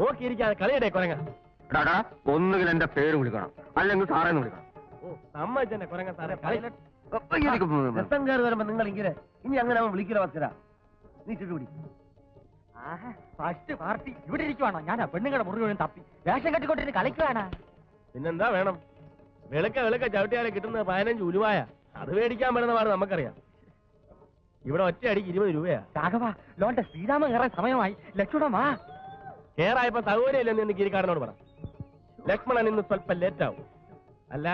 നോക്കിയിരിക്കാതെ കളിയുടെ കുരങ്ങ. എടാടാ ഒന്നുകിൽ എന്റെ പേര് വിളിക്കണം. അല്ലെങ്കിൽ സാറേന്ന് വിളിക്കണം. ഓ സമ്മതിച്ചെന്നെ കുരങ്ങ സാറേ. കളി രസം കയറി വരുമ്പോ നിങ്ങൾ ഇങ്ങനെ ഇനി അങ്ങനെ അവൻ വിളിക്കില്ല വസ്തുര നീ ചുറ്റുപിടി ഫസ്റ്റ് പാർട്ടി ഇവിടെ ഇരിക്കുവാണോ? ഞാൻ ആ പെണ്ണുങ്ങളുടെ മുറി മുഴുവൻ തപ്പി. വേഷം കെട്ടിക്കൊണ്ടിരുന്ന് കളിക്കുവാനാ പിന്നെന്താ വേണം? വെളുക്ക വെളുക്ക ചവിട്ടിയാലെ കിട്ടുന്നത് പതിനഞ്ച് ഉരുവായ അത് മേടിക്കാൻ പറ്റുന്ന പാട് നമുക്കറിയാം. ഇവിടെ ഒറ്റയടിക്ക് ഇരുപത് രൂപയാ. രാഘവ ലോന്റെ ശ്രീരാമ കയറാൻ സമയമായി. ലക്ഷണമാ കേറായപ്പോ സൗകര്യമില്ലെന്ന് എന്ന് ഗിരിക്കാരനോട് പറ. ലക്ഷ്മണൻ ഇന്ന് സ്വല്പം ലേറ്റ് ആവും അല്ല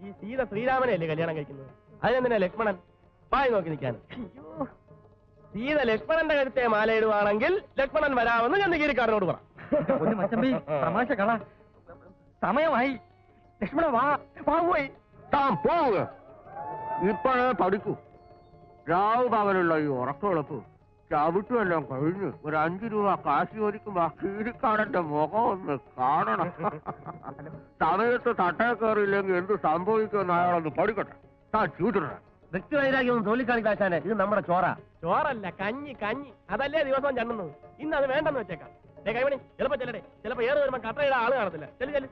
ഈ സീത ശ്രീരാമനെയല്ലേ കല്യാണം കഴിക്കുന്നത്? അതിനെന്തിനാ ലക്ഷ്മണൻ പായി നോക്കി നിൽക്കാൻ സീത ലക്ഷ്മണന്റെ കരുത്തെ മാലയിടുവാണെങ്കിൽ ലക്ഷ്മണൻ വരാമെന്ന് ഞാൻ ഗിരിക്കാരനോട് പറ. തമാശ കള. സമയമായി. ലക്ഷ്മണ വാ വാ പോയി. താൻ പോവുക. ഇപ്പോഴേ പഠിക്കൂ. രാവ് പകലുള്ള ഈ ഉറക്കമുളപ്പ് ചവിട്ടുമെല്ലാം കഴിഞ്ഞു ഒരു അഞ്ചു രൂപ കാശ് ചോദിക്കുമ്പോ ആ കീരിക്കാടന്റെ മുഖം ഒന്ന് കാണണം. സമയത്ത് തട്ടേ കയറിയില്ലെങ്കിൽ എന്ത് സംഭവിക്കുമെന്ന് അയാളൊന്ന് പഠിക്കട്ടെ. താൻ ചൂട്ടിട വ്യക്തിവൈരാഗ്യം ഒന്നും തോന്നിക്കാണിക്കാശാനെ ഇത് നമ്മുടെ ചോറ. ചോറല്ല കഞ്ഞി കഞ്ഞി. അതല്ലേ ദിവസവും ചണ്ണുന്നത്. ഇന്ന് അത് വേണ്ടെന്ന് വെച്ചേക്കാം. കൈമണി ചിലപ്പോ ചെല്ലടേ ചിലപ്പോ ഏറെ വരുമ്പോ കട്ടയുടെ ആൾ കാണത്തില്ല. ചെല്ലു ചെല്ലു.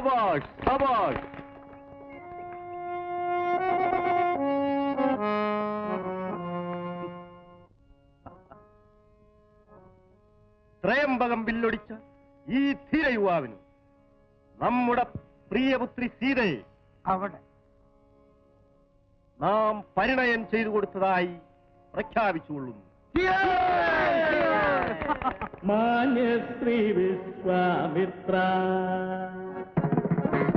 സബാഷ് സബാഷ് ത്രയംബകം ബില്ലൊടിച്ച ഈ ധീര യുവാവിന് നമ്മുടെ പ്രിയപുത്രി സീതയെ അവിടെ. നാം പരിണയം ചെയ്തു കൊടുത്തതായി പ്രഖ്യാപിച്ചുകൊള്ളുന്നു. മാന്യ ശ്രീ വിശ്വാമിത്ര.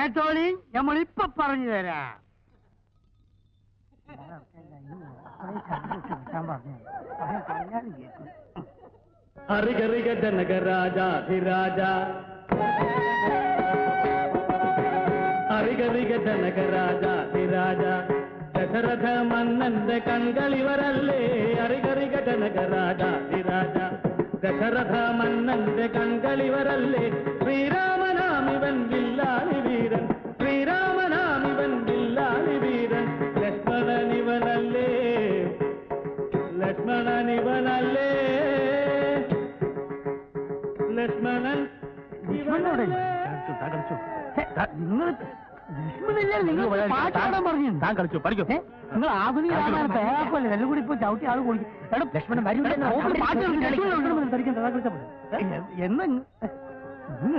കേട്ടോളി നമ്മൾ ഇപ്പൊ പറഞ്ഞു തരാം. ഹരികറിക ജനക രാജാധിരാജ ഹരികറിക ജനക രാജാധിരാജ ദശരഥ മന്നന്റെ കൺകളിവരല്ലേ? ഹരികറിക ജനക രാജാധിരാജ ദശരഥ മന്നന്റെ കൺകളിവരല്ലേ ശ്രീരാമനാമിവൻ വില്ലാളി വീരൻ. ശ്രീരാമനാമിവൻ വില്ലാളി വീരൻ. ലക്ഷ്മണനിവനല്ലേ? ലക്ഷ്മണനിവനല്ലേ? ലക്ഷ്മണൻ ഇവനല്ലേ? നിങ്ങൾ ആധുനിക പേരാക്കല്ലേ എല്ലാം കൂടി ഇപ്പൊ ചവിട്ടി ആൾ കളിക്കും. ലക്ഷ്മണൻ. ഏ, എന്ന്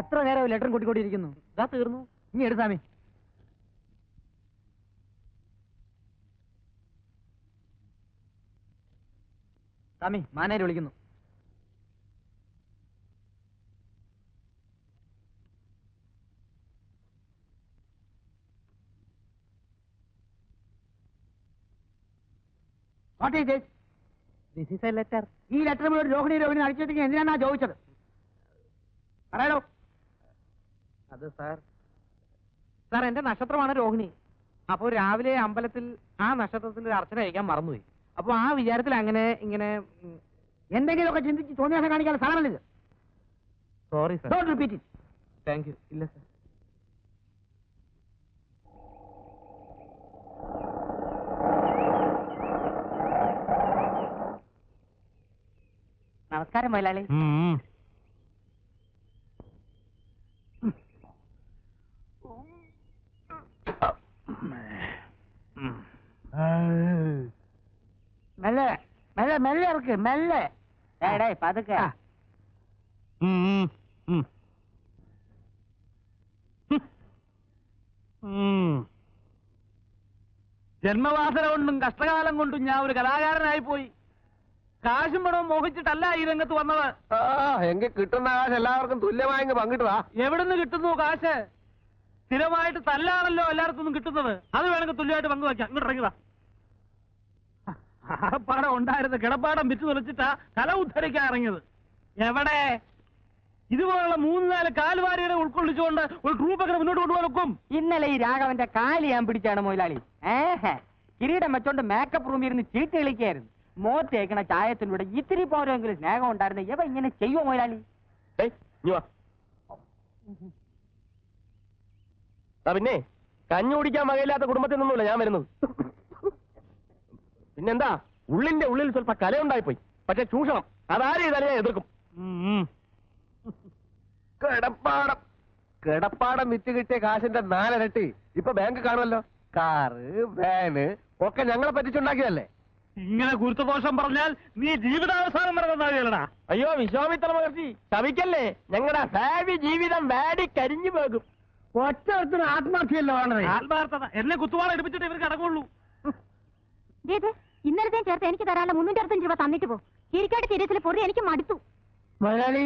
എത്ര നേരം ലെറ്ററും കൂട്ടിക്കൊണ്ടിരിക്കുന്നു? ഇതാ തീർന്നു. ഇനി എടുത്താമേ സ്വാമി. മാനേര് വിളിക്കുന്നു. What is this this is a letter ഈ ലെറ്റർ മുഴുവൻ രോഹിണി രോഹിണി അടിച്ചിട്ടെങ്കിൽ എന്തിനാണ് ചോദിച്ചത്? പറയാലോ അത് സാർ. സാർ എന്റെ നക്ഷത്രമാണ് രോഹിണി. അപ്പോൾ രാവിലെ അമ്പലത്തിൽ ആ നക്ഷത്രത്തിന്റെ ഒരു അർച്ചന കഴിക്കാൻ മറന്നുപോയി. അപ്പൊ ആ വിചാരത്തിൽ അങ്ങനെ ഇങ്ങനെ എന്തെങ്കിലുമൊക്കെ ചിന്തിച്ച് തോന്നിയാസം കാണിക്കാൻ സ്ഥലമല്ല sorry sir don't repeat it thank you ഇല്ല സാർ നമസ്കാരം മുതലാളി മെല്ലെ മെല്ലെ മെല്ലെ ഇറക്ക് മെല്ലെ. ഡേ പതുക്കെ. ജന്മവാസന കൊണ്ടും കഷ്ടകാലം കൊണ്ടും ഞാൻ ഒരു കലാകാരനായി പോയി കാശും പണവും മോഹിച്ചിട്ടല്ല ഈ രംഗത്ത് വന്നത്. ആ എങ്കിൽ കിട്ടുന്ന കാശ് എല്ലാവർക്കും തുല്യമായി പങ്കിട്ടതാ എവിടുന്ന് കിട്ടുന്നു കാശ്? സ്ഥിരമായിട്ട് തല്ലാണല്ലോ എല്ലായിടത്തും കിട്ടുന്നത്. അത് വേണമെങ്കിൽ തുല്യമായിട്ട് പങ്കുവയ്ക്കാം. ഇങ്ങോട്ട് ഇറങ്ങിതാ ഉണ്ടായിരുന്ന കിടപ്പാടം വിറ്റ് തുളച്ചിട്ടാ തല ഉദ്ധരിക്കാൻ ഇറങ്ങിയത്. എവിടെ? ഇതുപോലുള്ള മൂന്ന് നാല് കാൽവാരിയുടെ ഉൾക്കൊള്ളിച്ചുകൊണ്ട് ഒരു ട്രൂപ്പൊക്കെ മുന്നോട്ട് കൊണ്ടുപോകാൻ ഒക്കും. ഇന്നലെ ഈ രാഘവന്റെ കാലി ഞാൻ പിടിച്ചാണ് മൊയിലാളി. ഏഹ്? കിരീടം വെച്ചോണ്ട് മേക്കപ്പ് റൂമിൽ ഇരുന്ന് ചീട്ട് കളിക്കായിരുന്നു. മോത്തേക്കണ ചായത്തിലൂടെ ഇത്തിരി പോരെങ്കിലും സ്നേഹം ഉണ്ടായിരുന്നു ഇവ ഇങ്ങനെ ചെയ്യുമോ മൊയിലാളി? പിന്നെ കഞ്ഞു കുടിക്കാൻ വകയില്ലാത്ത കുടുംബത്തിൽ നിന്നുമില്ല ഞാൻ വരുന്നത്. പിന്നെന്താ? ഉള്ളിന്റെ ഉള്ളിൽ സ്വല്പ കലയുണ്ടായിപ്പോയി. പക്ഷെ ചൂഷണം അതാരും ഇതല്ല ഞാൻ എതിർക്കും. കിടപ്പാടം. കിടപ്പാടം വിറ്റ് കിട്ടിയ കാശിന്റെ നാലരട്ടി ഇപ്പൊ ബാങ്ക് കാണുമല്ലോ. കാറ് വാന് ഒക്കെ ഞങ്ങളെ പറ്റിച്ചുണ്ടാക്കിയതല്ലേ? ഇങ്ങനെ ഗുരുത്വദോഷം പറഞ്ഞാൽ നീ ജീവിതാവസാനം വരെ അയ്യോ വിശ്വാമിത്ര മഹർഷി ശവിക്കല്ലേ ഞങ്ങളുടെ ഭാവി ജീവിതം വാടി കരിഞ്ഞു പോകും. ഒറ്റ ആത്മഹത്യയല്ലോ വേണ്ടത്. ആത്മാർത്ഥത. എന്നെ കുത്തുവാള എടുപ്പിച്ചിട്ട് ഇവർക്ക് അടങ്ങുള്ളൂ. ഇന്നലത്തെയും ചേർത്ത് എനിക്ക് തരാനുള്ള മുന്നൂറ്റി അറുപത്തഞ്ച് രൂപ തന്നിട്ട് പോ. ഇരിക്കാട്ട് സീരിയസിൽ പൊറി എനിക്ക് മടുത്തു. മുതലാളി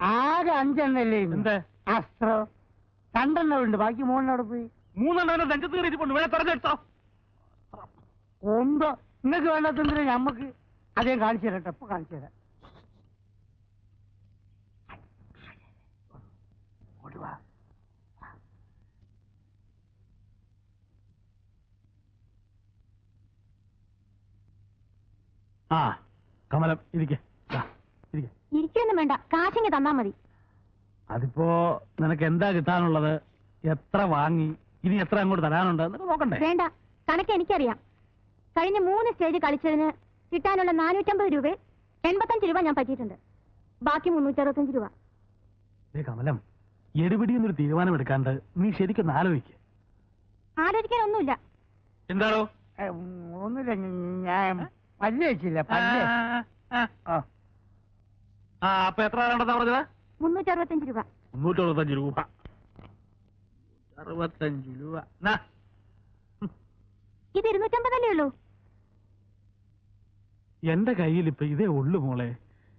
ആകെ അഞ്ചെണ്ണല്ലേ എന്ത്? അസ്ത്രം രണ്ടെണ്ണം ഉണ്ട് ബാക്കി മൂന്നെണ്ണം പോയി? മൂന്നെണ്ണം നെഞ്ചത്ത് കയറിയിട്ടുണ്ട് ഇവിടെ തെരഞ്ഞെടുത്തോ ഒന്നോ നിങ്ങൾക്ക് വേണ്ടാത്തതിന് ഞമ്മക്ക്? അതേ കാണിച്ചു തരട്ടെ ഇപ്പൊ കാണിച്ചു തരാം. ആ കമലം ഇരിക്കെ. ഇരിക്കെ. ഇരിക്കൊന്നും വേണ്ട. കാശിങ്ങ് തന്നാ മതി. അതിപ്പോ നിനക്ക് എന്താ കിട്ടാനുള്ളത്? എത്ര വാങ്ങി? ഇനി എത്ര അങ്ങോട്ട് തരാനുണ്ട്? എന്നൊക്കെ നോക്കണ്ടേ? വേണ്ട. കണക്ക് എനിക്കറിയാം. കഴിഞ്ഞ മൂന്ന് സ്റ്റേജ് കളിച്ചതിന് കിട്ടാനുള്ള നാനൂറ്റമ്പത് രൂപ എൺപത്തഞ്ച് രൂപ ഞാൻ പറ്റിയിട്ടുണ്ട്. ബാക്കി മുന്നൂറ്റി അറുപത്തഞ്ച് രൂപ. ഏ കമലം എടുപിടി എന്നൊരു തീരുമാനം എടുക്കാണ്ട് നീ ശരിക്കൊന്ന് ആലോചിക്ക്. ആലോചിക്കാനൊന്നുമില്ല. എന്താണോ? ഒന്നുമില്ല. ഞാൻ പല്ല് വെച്ചില്ല പല്ല്? ആ. ആ അപ്പൊ എത്ര വേണ്ടെന്നാ പറഞ്ഞത്? മുന്നൂറ്റി അറുപത്തഞ്ച് രൂപ. മുന്നൂറ്റി അറുപത്തഞ്ച് രൂപ. അറുപത്തഞ്ച് രൂപ. നാ. ഇത് ഇരുന്നൂറ്റമ്പതല്ലേ ഉള്ളൂ? എന്റെ കയ്യിൽ ഇപ്പൊ ഇതേ ഉള്ളു മോളെ.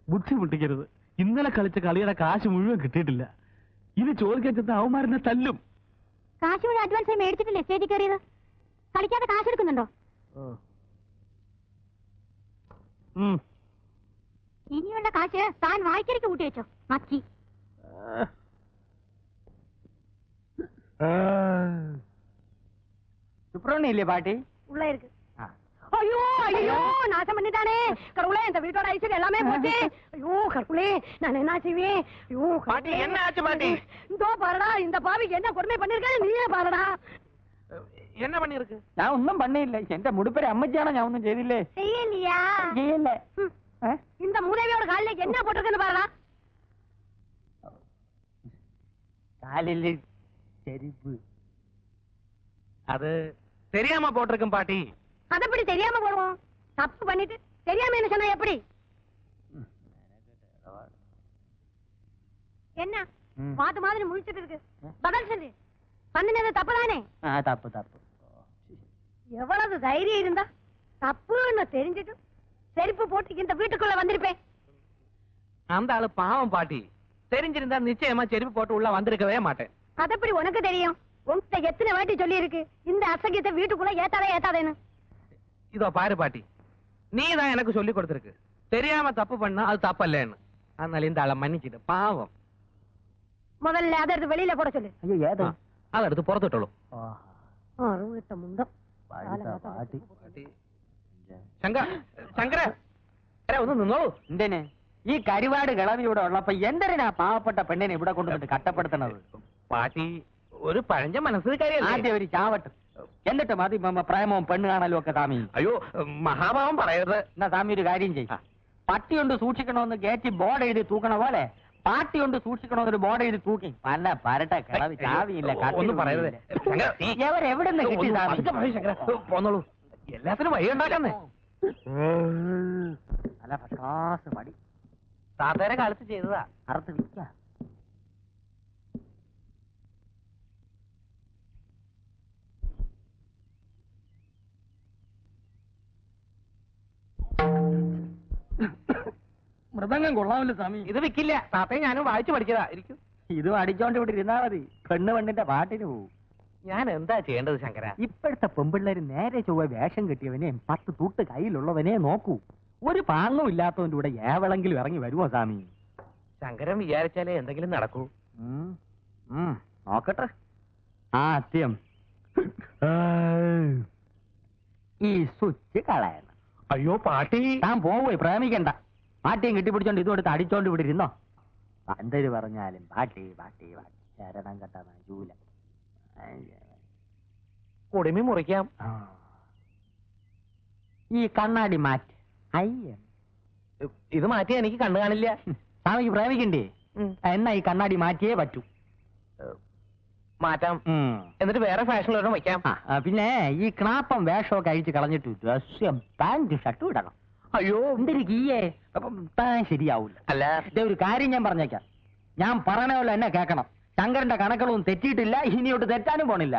ബുദ്ധിമുട്ടിക്കരുത്. ഇന്നലെ കളിച്ച കളിയുടെ കാശ് മുഴുവൻ കിട്ടിയിട്ടില്ല. ഇത് ചോദിക്കാൻ ചെന്ന അവന്മാരെന്നെ തല്ലും. കാശ് മുഴുവൻ അഡ്വാൻസ് ആയി മേടിച്ചിട്ടില്ലേ സ്റ്റേജിൽ കയറിയത്? കളിക്കാതെ കാശ് എടുക്കുന്നുണ്ടോ. ഇനിയുള്ള കാശ് താൻ വായിക്കരിക്ക് കൂട്ടി വെച്ചോ മക്കി சுப்பிரமணியம் இல்லையா பாட்டி உள்ள இருக்கு ஐயோ ஐயோ நாசம் பண்ணிட்டானே கடவுளே இந்த வீட்டோட ஐஸ்வர்யம் எல்லாமே போச்சு ஐயோ கடவுளே நான் என்ன செய்வேன் ஐயோ பாட்டி, என்ன ஆச்சு, பாட்டி? இதோ பாருடா இந்த பாவிக்கு என்ன கொடுமை பண்ணிருக்காரு நீயே பாருடா என்ன பண்ணிருக்கு ഞാൻ ഒന്നും പണിയില്ല എന്റെ മുടിപ്പരെ അമ്മച്ചിയാണോ ഞാൻ ഒന്നും ചെയ്തില്ലേ செய்யலையா ചെയ്യല്ലേ ம். ഏ? இந்த மூதேவியோட காலில் என்ன போட்டிருக்குன்னு பாருடா കാലില് ചെരുപ്പ് அது தெரியாம போட்டிருக்கும் பாட்டி அதை எப்படி தெரியாம போடுவோம் தப்பு பண்ணிட்டு தெரியாம என்ன சொன்னா எப்படி என்ன ம். மாத்து மாதிரி முழிச்சிட்டு இருக்கு பதில் சொல்லு பண்ணினது தப்பு தானே ആ തപ്പ് തപ്പ് எவ்வளவு தைரியம் இருந்தா தப்புன்னு தெரிஞ்சிட்டும் செருப்பு போட்டு இந்த வீட்டுக்குள்ள வந்திருப்பேன். அந்த ஆளு பாவம் பாட்டி. தெரிஞ்சிருந்தா நிச்சயமா செருப்பு போட்டு உள்ள வந்திருக்கவே மாட்டேன். அதப்படி உனக்கு தெரியும். உங்ககிட்ட எத்தனை வாட்டி சொல்லி இருக்கு இந்த அசகியத்தை வீட்டுக்குள்ள ஏத்தாதே ஏத்தாதேன்னு. இதோ பாரு பாட்டி. நீ தான் எனக்கு சொல்லி கொடுத்துருக்கு. தெரியாம தப்பு பண்ணா அது தப்பல்லன்னு. அதனால இந்த ஆளை மன்னிக்கிட்டு பாவம். முதல்ல அதை எடுத்து வெளியில போட சொல்லு. ஐயோ ஏதோ. அதை எடுத்து புறத்துட்டோம் அருவிட்ட പാട്ടി ശങ്ക ശങ്കര ഒന്ന് നിന്നോളൂ. എന്തിന്? ഈ കരിവാട് കിളവി ഇവിടെ ഉള്ളപ്പോ എന്തിനാ പാവപ്പെട്ട പെണ്ണിനെ ഇവിടെ കൊണ്ടുവന്നിട്ട് കട്ടപ്പെടുത്തണത് പാട്ടി ഒരു പഴഞ്ച മനസ്സിൽ ആദ്യം ഒരു ചാവട്ട്. എന്നിട്ട് മതി പ്രേമവും പെണ്ണ് കാണലും ഒക്കെ താമി അയ്യോ മഹാഭാവം പറയരുത്. എന്നാ താമി ഒരു കാര്യം ചെയ്യും. പട്ടി കൊണ്ട് സൂക്ഷിക്കണമെന്ന് ഗേറ്റ് ബോർഡ് എഴുതി തൂക്കണ പോലെ പാട്ടി കൊണ്ട് സൂക്ഷിക്കണമെന്നൊരു ബോർഡ് എഴുതി തൂക്കി. പല പരട്ട കിളവി ചാവിയില്ല ഒന്നും പറയരുത്. ശങ്കര, നീ- എവിടെ നിന്ന് കിട്ടി. പോന്നോളൂ. എല്ലാത്തിനും വഴി ഉണ്ടാക്കാന്നേ. നല്ല പ്രകാശ മടി സാധാരണ കാലത്ത് ചെയ്തതാ. അറുത്ത് വിൽക്ക. മൃദംഗം കൊള്ളാമല്ലോ സ്വാമി. ഇത് വിക്കില്ല. താത്തയെ ഞാനും വായിച്ചു പഠിച്ചതാ. ഇരിക്കും. ഇത് അടിച്ചോണ്ട് ഇവിടെ ഇരുന്നാ മതി. പെണ്ണ് പെണ്ണിന്റെ പാട്ടിന് പോവും. ഞാൻ എന്താ ചെയ്യേണ്ടത് ശങ്കര? ഇപ്പോഴത്തെ പെമ്പിള്ളേര് നേരെ ചൊവ്വ വേഷം കെട്ടിയവനെ പത്ത് തൂട്ട് കയ്യിലുള്ളവനെ നോക്കൂ. ഒരു പാങ്ങും ഇല്ലാത്തവന്റെ കൂടെ ഏവളെങ്കിലും ഇറങ്ങി വരുമോ സ്വാമി? ശങ്കരൻ വിചാരിച്ചാലേ എന്തെങ്കിലും നടക്കൂ. നോക്കട്ടെ. ആ അത്യം ഈ സ്വിച്ച് കളയണം. അയ്യോ പാട്ടി. താൻ പോവേ പ്രേമിക്കണ്ട. പാട്ടിയും കെട്ടിപ്പിടിച്ചോണ്ട് ഇതും എടുത്ത് അടിച്ചോണ്ട് ഇവിടെ ഇരുന്നോ? എന്തൊരു പറഞ്ഞാലും പാട്ടി പാട്ടി പാട്ടി. ശരണം കെട്ട ജൂല കുടുമി മുറിക്കാം. ഈ കണ്ണാടി മാറ്റി. അയ്യ. ഇത് മാറ്റിയാ എനിക്ക് കണ്ണു കാണില്ല. സ്വാമിക്ക് പ്രേമിക്കണ്ടേ. എന്നാ ഈ കണ്ണാടി മാറ്റിയേ പറ്റൂ. മാറ്റാം. എന്നിട്ട് വേറെ ഫാഷനിലൊരെണ്ണം വയ്ക്കാം. പിന്നെ ഈ ക്ലാപ്പം വേഷമൊക്കെ അഴിച്ച് കളഞ്ഞിട്ട് ഡ്രസ്സും പാന്റ് ഷർട്ടും ഇടണം. അയ്യോ. എന്തൊരു കീയേ? അപ്പം താൻ ശരിയാവൂല. അല്ല. ദേ ഒരു കാര്യം ഞാൻ പറഞ്ഞേക്കാം. ഞാൻ പറയണ പോലെ എന്നെ കേക്കണം. ശങ്കരന്റെ കണക്കുകളൊന്നും തെറ്റിയിട്ടില്ല ഇനിയോട്ട് തെറ്റാനും പോണില്ല.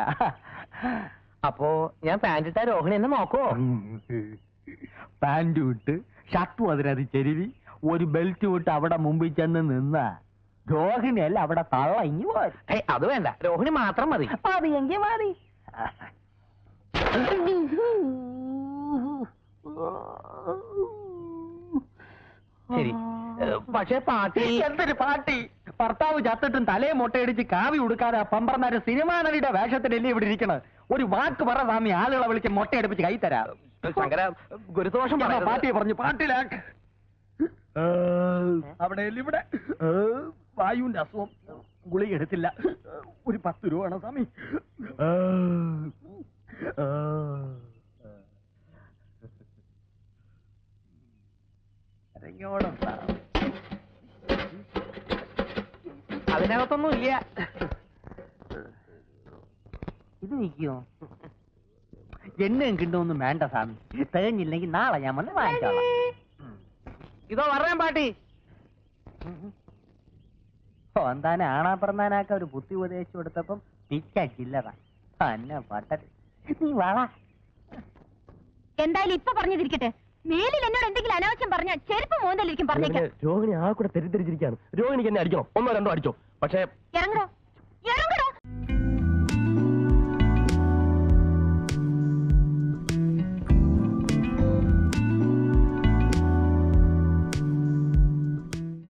അപ്പോ ഞാൻ പാന്റിട്ട രോഹിണി എന്നെ നോക്കോ പാന്റ് വിട്ട് ഷർട്ടും അതിനത് ചെരുവി ഒരു ബെൽറ്റ് വിട്ട് അവിടെ മുമ്പിൽ ചെന്ന് നിന്ന രോഹിണിയല്ല അവിടെ തള്ള ഇങ്ങി പോയി അത് വേണ്ട. രോഹിണി മാത്രം മതി. മതി എങ്കിൽ മതി. ശരി. പക്ഷേ പാട്ടി എന്തൊരു പാട്ടി? ഭർത്താവ് ചത്തിട്ടും തലയെ മുട്ടയടിച്ച് കാവി ഉടുക്കാതെ പമ്പർന്നാര് സിനിമാ നടിയുടെ വേഷത്തിലല്ലേ ഇവിടെ ഇരിക്കണത്? ഒരു വാക്ക് പറ സ്വാമി ആളുകളെ വിളിച്ച് മുട്ടയടിപ്പിച്ച് കൈ തരാം. ശങ്കര ഗുരുദോഷം പാട്ടിയെ പറഞ്ഞു? പാട്ടിലാക്ക് അവിടെ ഇവിടെ? വായുവിന്റെ അസുഖം. ഗുളിക എടുത്തില്ല. ഒരു പത്ത് രൂപ വേണം സ്വാമി. സാർ. അതിനകത്തൊന്നും ഇല്ല. ഇത് നിൽക്കുമോ എണ്ണയും കിട്ടുമൊന്നും വേണ്ട സ്വാമി. തികഞ്ഞില്ലെങ്കിൽ നാളെ ഞാൻ വന്ന് വാങ്ങിച്ചോളാം. ഇതോ പറയാൻ പാട്ടി. ഓ എന്താനെ ഒരു ബുദ്ധി ഉപദേശിച്ചു കൊടുത്തപ്പം പിച്ച ചില്ലറ. തന്നെ നീ വള. എന്തായാലും ഇപ്പൊ പറഞ്ഞതിരിക്കട്ടെ. മേലിൽ എന്നോട് എന്തെങ്കിലും അനാവശ്യം പറഞ്ഞാൽ ചെരുപ്പ് മോന്തലിരിക്കും പറഞ്ഞേക്കാം. രോഹിണി ആ കൂടെ തെറ്റിദ്ധരിച്ചിരിക്കുകയാണ്. രോഹിണിക്ക് എന്നെ അടിക്കണം. ഒന്നോ രണ്ടോ അടിച്ചോ. പക്ഷേ ഇറങ്ങോ ഇറങ്ങ